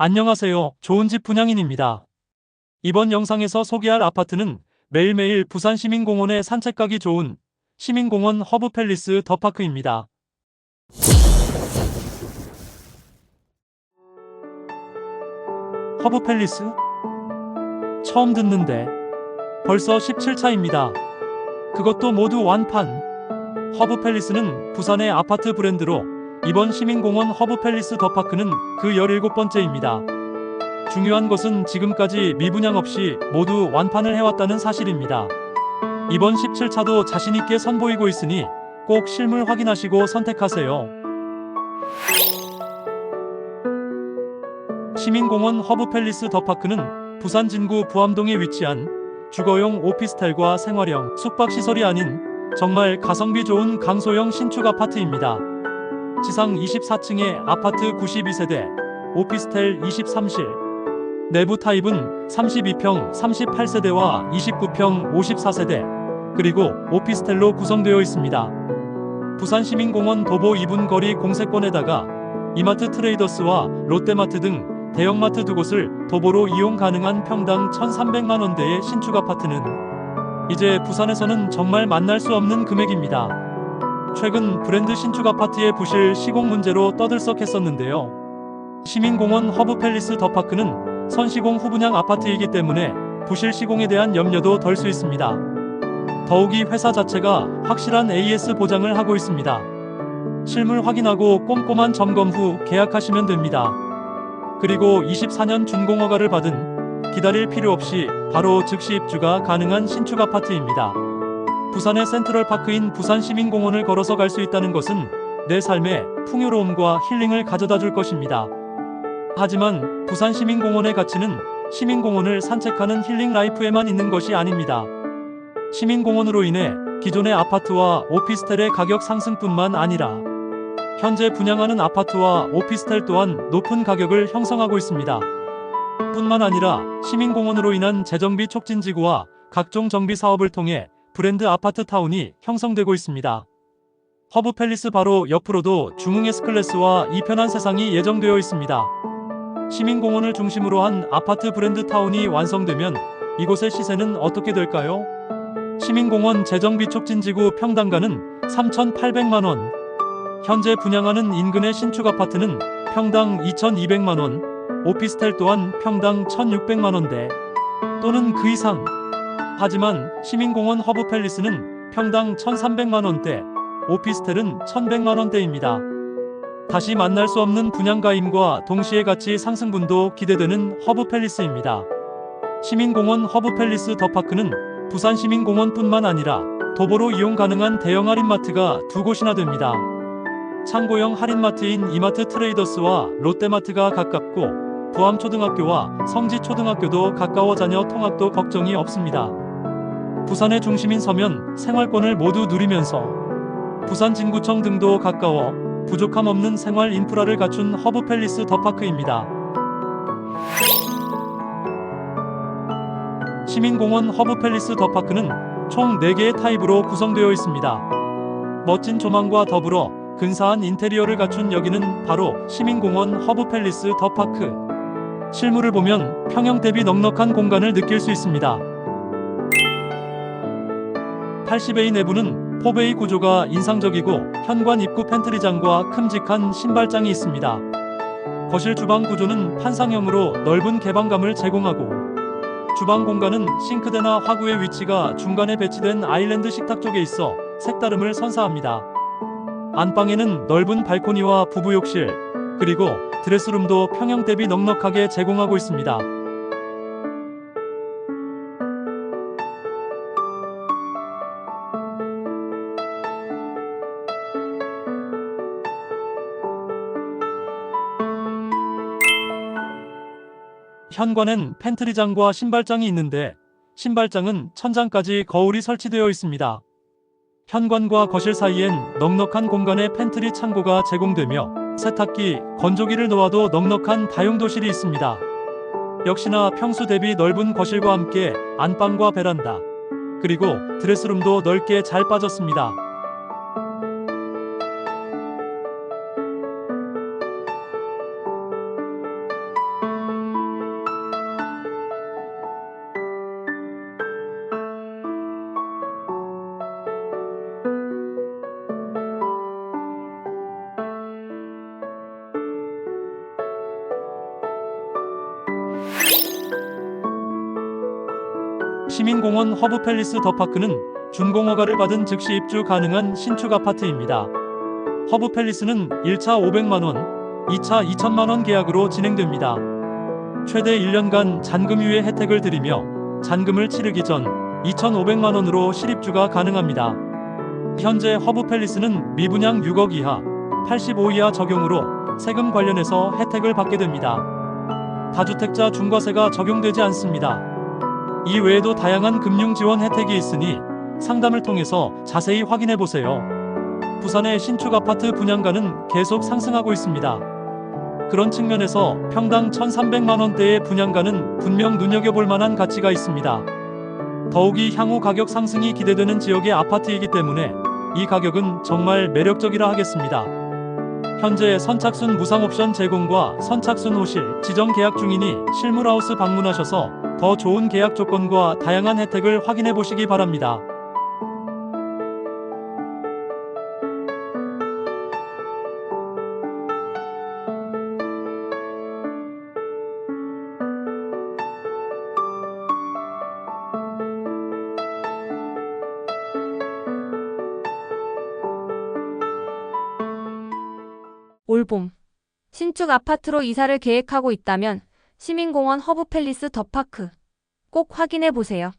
안녕하세요. 좋은 집 분양인입니다. 이번 영상에서 소개할 아파트는 매일매일 부산 시민공원에 산책 가기 좋은 시민공원 허브 팰리스 더파크입니다. 허브 팰리스? 처음 듣는데 벌써 17차입니다. 그것도 모두 완판. 허브 팰리스는 부산의 아파트 브랜드로 이번 시민공원 허브 팰리스 더파크는 그 17번째입니다. 중요한 것은 지금까지 미분양 없이 모두 완판을 해왔다는 사실입니다. 이번 17차도 자신있게 선보이고 있으니 꼭 실물 확인하시고 선택하세요. 시민공원 허브 팰리스 더파크는 부산 진구 부암동에 위치한 주거용 오피스텔과 생활형 숙박시설이 아닌 정말 가성비 좋은 강소형 신축 아파트입니다. 지상 24층에 아파트 92세대, 오피스텔 23실. 내부 타입은 32평 38세대와 29평 54세대, 그리고 오피스텔로 구성되어 있습니다. 부산시민공원 도보 2분 거리 공세권에다가 이마트 트레이더스와 롯데마트 등 대형마트 두 곳을 도보로 이용 가능한 평당 1,300만 원대의 신축 아파트는 이제 부산에서는 정말 만날 수 없는 금액입니다. 최근 브랜드 신축 아파트의 부실 시공 문제로 떠들썩했었는데요. 시민공원 허브 팰리스 더파크는 선시공 후분양 아파트이기 때문에 부실 시공에 대한 염려도 덜 수 있습니다. 더욱이 회사 자체가 확실한 AS 보장을 하고 있습니다. 실물 확인하고 꼼꼼한 점검 후 계약하시면 됩니다. 그리고 24년 준공허가를 받은 기다릴 필요 없이 바로 즉시 입주가 가능한 신축 아파트입니다. 부산의 센트럴파크인 부산시민공원을 걸어서 갈 수 있다는 것은 내 삶에 풍요로움과 힐링을 가져다 줄 것입니다. 하지만 부산시민공원의 가치는 시민공원을 산책하는 힐링 라이프에만 있는 것이 아닙니다. 시민공원으로 인해 기존의 아파트와 오피스텔의 가격 상승뿐만 아니라 현재 분양하는 아파트와 오피스텔 또한 높은 가격을 형성하고 있습니다. 뿐만 아니라 시민공원으로 인한 재정비 촉진 지구와 각종 정비 사업을 통해 브랜드 아파트 타운이 형성되고 있습니다. 허브 팰리스 바로 옆으로도 중흥 S클래스와 이 편한 세상이 예정되어 있습니다. 시민공원을 중심으로 한 아파트 브랜드 타운이 완성되면 이곳의 시세는 어떻게 될까요? 시민공원 재정비 촉진지구 평당가는 3,800만 원. 현재 분양하는 인근의 신축 아파트는 평당 2,200만 원, 오피스텔 또한 평당 1,600만 원대 또는 그 이상. 하지만 시민공원 허브 팰리스는 평당 1,300만 원대, 오피스텔은 1,100만 원대입니다. 다시 만날 수 없는 분양가임과 동시에 가치 상승분도 기대되는 허브 팰리스입니다. 시민공원 허브 팰리스 더파크는 부산 시민공원뿐만 아니라 도보로 이용 가능한 대형 할인마트가 두 곳이나 됩니다. 창고형 할인마트인 이마트 트레이더스와 롯데마트가 가깝고 부암초등학교와 성지초등학교도 가까워 자녀 통학도 걱정이 없습니다. 부산의 중심인 서면 생활권을 모두 누리면서 부산 진구청 등도 가까워 부족함 없는 생활 인프라를 갖춘 허브 팰리스 더파크입니다. 시민공원 허브 팰리스 더파크는 총 4개의 타입으로 구성되어 있습니다. 멋진 조망과 더불어 근사한 인테리어를 갖춘 여기는 바로 시민공원 허브 팰리스 더파크. 실물을 보면 평형 대비 넉넉한 공간을 느낄 수 있습니다. 80A 내부는 포베이 구조가 인상적이고 현관 입구 팬트리장과 큼직한 신발장이 있습니다. 거실 주방 구조는 판상형으로 넓은 개방감을 제공하고 주방 공간은 싱크대나 화구의 위치가 중간에 배치된 아일랜드 식탁 쪽에 있어 색다름을 선사합니다. 안방에는 넓은 발코니와 부부 욕실, 그리고 드레스룸도 평형 대비 넉넉하게 제공하고 있습니다. 현관엔 팬트리장과 신발장이 있는데 신발장은 천장까지 거울이 설치되어 있습니다. 현관과 거실 사이엔 넉넉한 공간에 팬트리 창고가 제공되며 세탁기, 건조기를 놓아도 넉넉한 다용도실이 있습니다. 역시나 평수 대비 넓은 거실과 함께 안방과 베란다, 그리고 드레스룸도 넓게 잘 빠졌습니다. 시민공원 허브팰리스 더파크는 준공허가를 받은 즉시 입주 가능한 신축 아파트입니다. 허브팰리스는 1차 500만원, 2차 2천만원 계약으로 진행됩니다. 최대 1년간 잔금유예 혜택을 드리며 잔금을 치르기 전 2,500만원으로 실입주가 가능합니다. 현재 허브팰리스는 미분양 6억 이하, 85 이하 적용으로 세금 관련해서 혜택을 받게 됩니다. 다주택자 중과세가 적용되지 않습니다. 이 외에도 다양한 금융 지원 혜택이 있으니 상담을 통해서 자세히 확인해 보세요. 부산의 신축 아파트 분양가는 계속 상승하고 있습니다. 그런 측면에서 평당 1,300만 원대의 분양가는 분명 눈여겨볼 만한 가치가 있습니다. 더욱이 향후 가격 상승이 기대되는 지역의 아파트이기 때문에 이 가격은 정말 매력적이라 하겠습니다. 현재 선착순 무상 옵션 제공과 선착순 호실 지정 계약 중이니 실물하우스 방문하셔서 더 좋은 계약 조건과 다양한 혜택을 확인해 보시기 바랍니다. 올봄 신축 아파트로 이사를 계획하고 있다면 시민공원 허브팰리스 더파크 꼭 확인해 보세요.